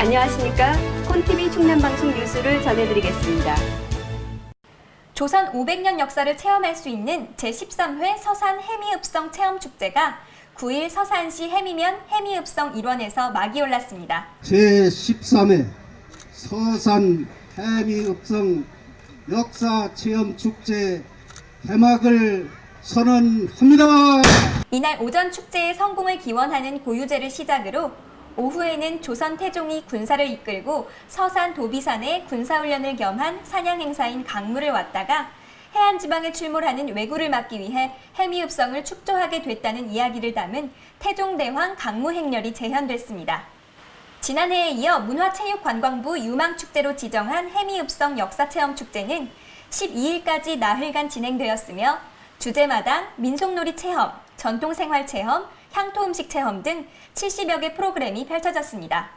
안녕하십니까. 콘TV 충남방송 뉴스를 전해드리겠습니다. 조선 500년 역사를 체험할 수 있는 제13회 서산 해미읍성 체험축제가 9일 서산시 해미면 해미읍성 일원에서 막이 올랐습니다. 제13회 서산 해미읍성 역사체험축제 개막을 선언합니다. 이날 오전 축제의 성공을 기원하는 고유제를 시작으로 오후에는 조선 태종이 군사를 이끌고 서산 도비산에 군사훈련을 겸한 사냥 행사인 강무를 왔다가 해안 지방에 출몰하는 왜구를 막기 위해 해미읍성을 축조하게 됐다는 이야기를 담은 태종대왕 강무 행렬이 재현됐습니다. 지난해에 이어 문화체육관광부 유망축제로 지정한 해미읍성 역사체험축제는 12일까지 나흘간 진행되었으며 주제마당, 민속놀이 체험, 전통 생활 체험, 향토 음식 체험 등 70여 개 프로그램이 펼쳐졌습니다.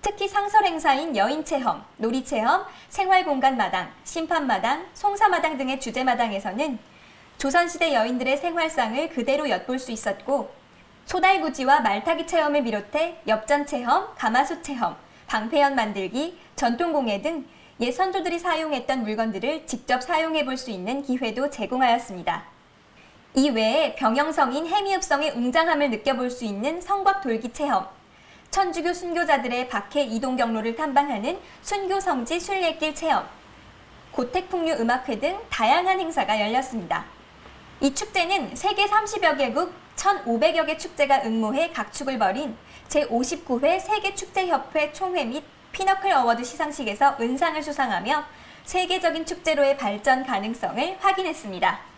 특히 상설 행사인 여인 체험, 놀이 체험, 생활 공간 마당, 심판 마당, 송사 마당 등의 주제 마당에서는 조선시대 여인들의 생활상을 그대로 엿볼 수 있었고 소달구지와 말타기 체험을 비롯해 엽전 체험, 가마솥 체험, 방패연 만들기, 전통공예 등옛 선조들이 사용했던 물건들을 직접 사용해 볼 수 있는 기회도 제공하였습니다. 이 외에 병영성인 해미읍성의 웅장함을 느껴볼 수 있는 성곽 돌기 체험, 천주교 순교자들의 박해 이동 경로를 탐방하는 순교성지 순례길 체험, 고택풍류 음악회 등 다양한 행사가 열렸습니다. 이 축제는 세계 30여 개국 1,500여 개 축제가 응모해 각축을 벌인 제59회 세계축제협회 총회 및 피너클 어워드 시상식에서 은상을 수상하며 세계적인 축제로의 발전 가능성을 확인했습니다.